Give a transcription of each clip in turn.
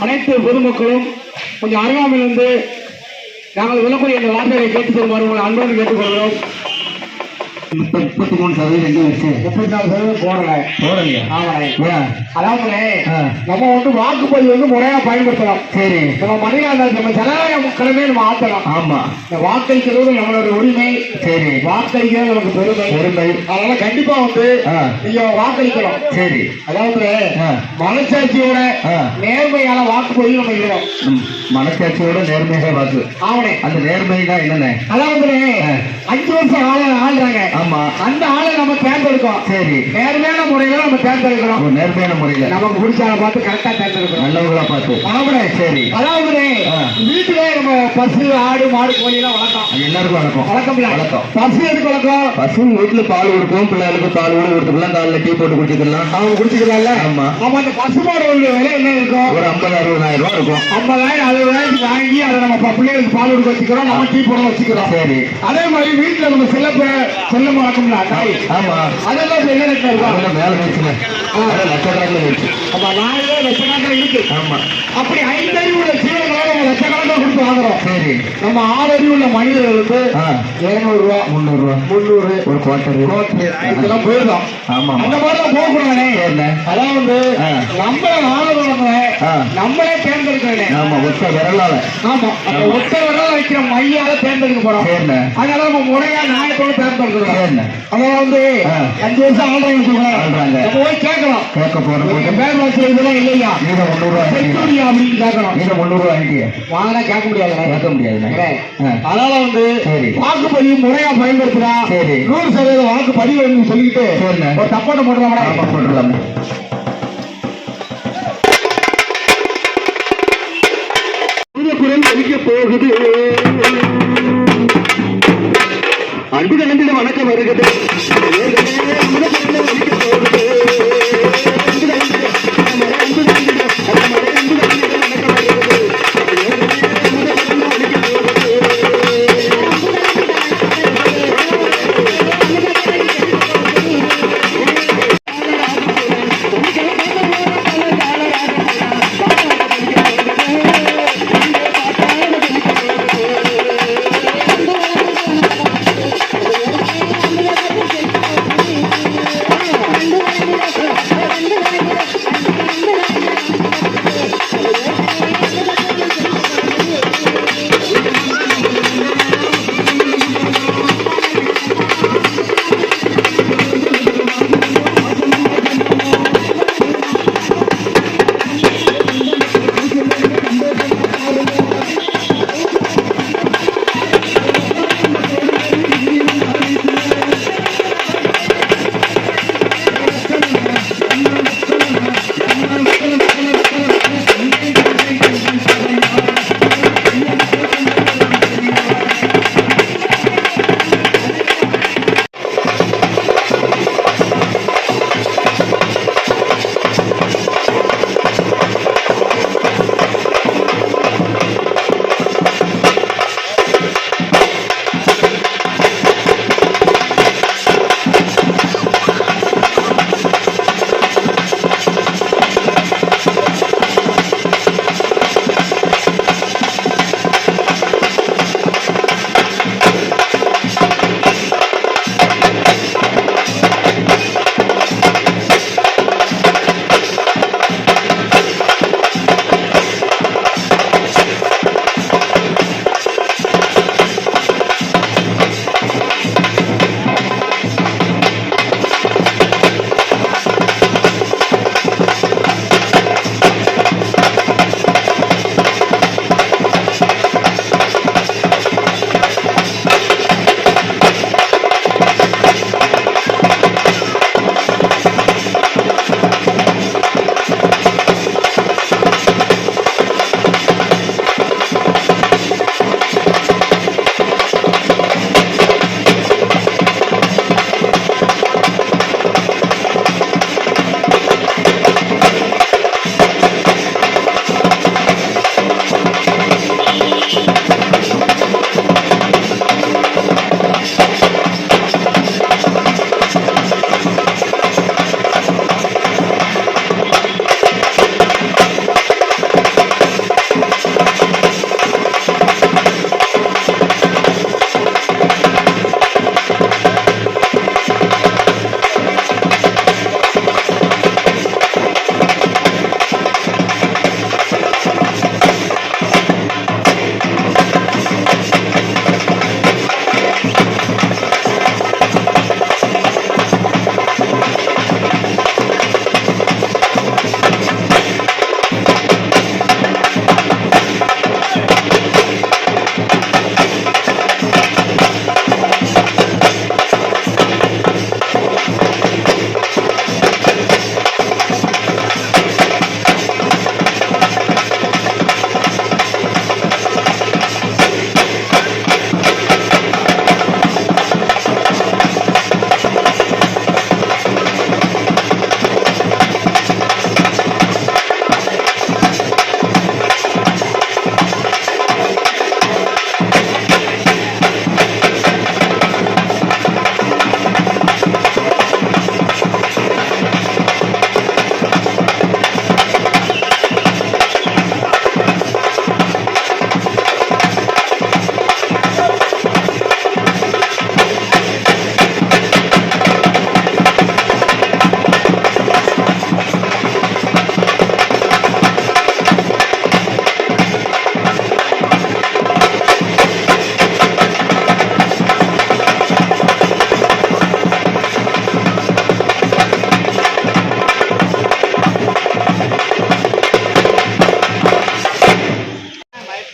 அனைத்து பொதுமக்களும் கொஞ்சம் அருகாமையிலிருந்து நாங்கள் விளக்கூடிய இந்த வார்த்தைகளை கேட்டுக் செல்லுமாறு உங்களை அன்போடு கேட்டுக்கொள்கிறோம் முப்பத்தி முப்பத்தி மூணு சதவீதம் எங்க வச்சு முப்பத்தி நாலு சதவீதம் போடல. போடலையா? ஆமாண்ணே அதாவது. நம்ம வந்து வாக்குப்பதிவு வந்து முறையா பயன்படுத்தலாம். சரி. நம்ம மனிதர்கள் நம்ம ஜனநாயக கடமையை நம்ம ஆற்றலாம். ஆமா. இந்த வாக்களிக்கிறது நம்மளோட உரிமை சரி. வாக்களிக்கிறது நமக்கு பெருமை. பெருமை. அதனால கண்டிப்பா வந்து. நீங்க வாக்களிக்கலாம். சரி. அதாவது. மனசாட்சியோட. நேர்மையான வாக்குப்பதிவு நம்ம இருக்கணும் ம், மனசாட்சியோட நேர்மையாக வாக்கு. ஆவணே அந்த நேர்மை தான் என்னண்ணே? அதாவது. அஞ்சு வருஷம் ஆள ஆளுறாங்க. ஆமா. அந்த ஆளை நம்ம தேர்ந்தெடுக்கோம் சரி. நேர்மையான முறையில நம்ம தேர்ந்தெடுக்கிறோம். நேர்மையான முறையில. நமக்கு பிடிச்ச ஆளை பார்த்து கரெக்டா தேர்ந்தெடுக்கிறோம். நல்லவங்களா பார்த்து. ஆவணே சரி. அதாவது. வீட்டுல நம்ம பசு ஆடு மாடு கோழி எல்லாம் வளர்க்கலாம் எல்லாருக்கும் வணக்கம் வழக்கம் வணக்கம் பசு எதுக்கு வளர்க்கும் பசு வீட்டுல பால் கொடுக்கும் பிள்ளைகளுக்கு பால் கூட கொடுத்துக்கலாம் காலைல டீ போட்டு குடிச்சுக்கலாம். அவங்க குடிச்சுக்கிறாங்கல்ல ஆமா. ஆமா அந்த பசுமாடு விலை என்ன இருக்கும்? ஒரு ஐம்பது அறுபதாயிரம் ரூபாய் இருக்கும். ஐம்பதாயிரம் அறுபதாயிரத்துக்கு வாங்கி அதை நம்ம பிள்ளைகளுக்கு பால் கொடுக்க வச்சுக்கிறோம் நம்ம டீ போட வச்சுக்கிறோம். சரி. அதே மாதிரி வீட்டுல நம்ம செல்ல செல்ல வளர்க்கணும்ல தாய் ஆமா. அதெல்லாம் என்ன ரேட்ல இருக்கும் அதெல்லாம் மேல வச்சு அப்ப நாலு லட்சக்கணக்கில் இருக்கு. ஆமா. அப்படி ஐந்து நம்ம லட்சக்கணக்கில் கொடுத்து வாங்குறோம் சரி. நம்ம ஆறு அறிவு உள்ள மனிதர்களுக்கு இருநூறு ரூபா முந்நூறு. ரூபா முந்நூறு ஒரு குவார்டர் இதெல்லாம் போயிடும் ஆமா அந்த மாதிரிலாம் போகக்கூடாதே அதாவது. நம்மள ஆளுநர்களை ஆ. நம்மளே தேர்ந்தெடுக்கிறேன் ஆமா ஒத்த விரலால. ஆமா அந்த ஒத்த விரல் வைக்கிற மையால தேர்ந்தெடுக்க போறோம். அதனால நம்ம முறையா நியாயத்தோட தேர்ந்தெடுக்கிறோம். அதாவது வந்து. அஞ்சு வருஷம் ஆள்றாங்க போய் கேட்கலாம். கேட்க போற உங்க போது பேர் இதெல்லாம் இல்லையா? நீங்க முந்நூறு ரூபா வாங்கிட்டீங்க செக்யூரியா அப்படின்னு கேட்கணும். நீங்க முந்நூறு ரூபா வாங்கிட்டீங்க வாங்கினா கேட்க முடியாது கேட்க முடியாதுண்ணே ஆ. அதனால வந்து. வாக்குப்பதிவு முறையா பயன்படுத்துறா சரி. நூறு சதவீதம் வாக்குப்பதிவு சொல்லிட்டு. ஒரு தப்பாட்ட போட்டுலாம் ஒலிக்க போகுது அன்பு கலந்திட வணக்கம் வருகிறது Thank you.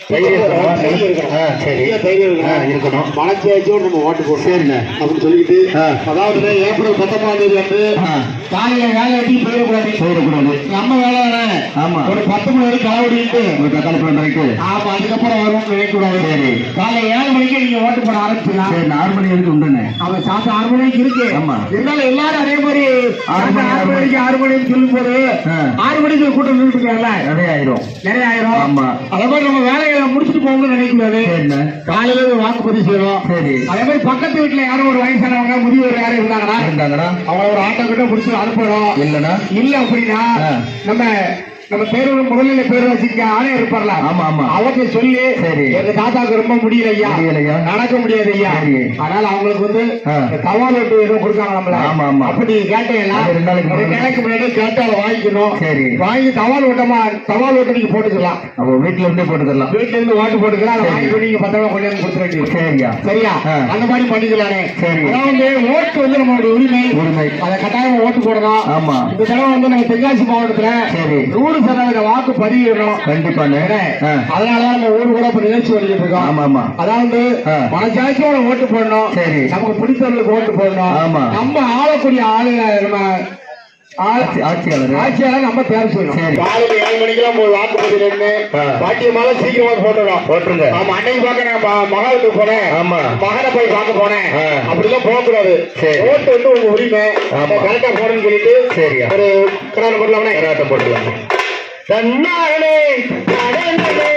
தைரியம் இருக்கணும். தைரியம் இருக்கணும். இருக்கணும். மனசாட்சியோட நம்ம ஓட்டு சரிண்ணே. அப்படின்னு சொல்லிட்டு. அதாவது ஏப்ரல் பத்தொன்பதாம் தேதி வந்து காலையில வேலை வெட்டி போயிடக்கூடாது. போயிடக்கூடாது. நம்ம வேலை தானே. ஆமா. ஒரு பத்து மணி வரைக்கும் களவடிட்டு ஒரு பழம் வரைக்கும் ஆமா அதுக்கப்புறம் வரும்னு நினைக்கக்கூடாது. சரி. காலை ஏழு மணிக்கு நீங்க ஓட்டு போட ஆரம்பிச்சிடலாம். சரி ஆறு மணி வரைக்கும் உண்டுண்ணே. அவன் சாப்பிட்டு ஆறு மணிக்கு இருக்கு. ஆமா. இருந்தாலும் எல்லாரும் அதே மாதிரி ஆறு மணி, ஆறு மணிக்கு ஆறு மணிக்கு சொல்லும் போது. ஆறு மணிக்கு கூட்டம் நின்றுட்டுருக்கல நிறைய ஆயிரும். நிறைய ஆயிரும். ஆமா. அதே மாதிரி நம்ம வேலைகளை முடிச்சுட்டு போகணும்னு நினைக்கக்கூடாது சரிண்ணே காலையில இருந்து வாக்குப்பதிவு செய்யணும் சரி. அதே மாதிரி பக்கத்து வீட்டுல யாரும் ஒரு வயசானவங்க முதியோர் யாரும் இருந்தாங்கன்னா இருந்தாங்கண்ணா அவங்கள ஒரு ஆட்டோ கிட்ட முடிச்சு அனுப்பணும் இல்லைண்ணா. இல்ல அப்படின்னா. நம்ம நம்ம பேரோட முதல்நிலை பேர் வச்சிருக்க ஆணையம் இருப்பார்ல ஆமா ஆமா அவர்கிட்ட சொல்லி சரி. எங்க தாத்தாக்கு ரொம்ப முடியல ஐயா? நடக்க முடியாது ஐயா. அதனால அவங்களுக்கு வந்து தபால் ஓட்டு ஏதோ கொடுக்காங்க நம்மள ஆமா, ஆமா. அப்படி கேட்டீங்களா அது ரெண்டு நாளைக்கு முன்னாடி. நாளைக்கு முன்னாடி கேட்டு அதை வாங்கிக்கணும் சரி. வாங்கி தபால் ஓட்டமா தபால் ஓட்டு நீங்க போட்டுக்கலாம் அப்போ வீட்டுல இருந்தே போட்டுக்கலாம் வீட்டுல இருந்து ஓட்டு போட்டுக்கலாம் அதை. வாங்கி நீங்க பத்து ரூபா கொண்டு வந்து கொடுத்துட வேண்டியது சரியா சரியா. அந்த மாதிரி பண்ணிக்கலானே சரி. அதாவது ஓட்டு வந்து நம்மளுடைய உரிமை உரிமை. அதை கட்டாயம் ஓட்டு போடணும் ஆமா இந்த தடவை வந்து நம்ம தென்காசி மாவட்டத்துல சரி. நூறு சதவீத வாக்கு பதிவிடணும் கண்டிப்பாண்ணே ஆ, அதனாலதான் நம்ம ஊர் கூட இப்ப நிகழ்ச்சி பண்ணிட்டு இருக்கோம். ஆமா ஆமா. அதாவது. மனசாட்சியோட ஓட்டு போடணும். சரி. நமக்கு பிடித்தவர்களுக்கு ஓட்டு போடணும். ஆமா. நம்ம ஆளக்கூடிய நம்ம ஆள- ஆட்சி- ஆட்சியாளர். ஆட்சியாளர் நம்ம செய்யணும் சரி. காலையில ஏழு மணிக்கெல்லாம் போய் வாக்குப்பதிவு ஆ. பாட்டியமால சீக்கிரமா போட்டுறோம் போட்டுருங்க. ஆமா அன்னைக்கு பார்க்க நான் போனேன். ஆமா. மகனை போய் பார்க்க போனேன். ஆ. அப்படிலாம் போக கூடாது. சரி. ஓட்டு வந்து உங்க உரிமை. ஆமா. கரெக்டா போடணும்னு சொல்லிட்டு சரியா. ஒரு கடான போடலாமே கராட்டை போட்டுக்கலாம் தன்னாலே நடந்ததே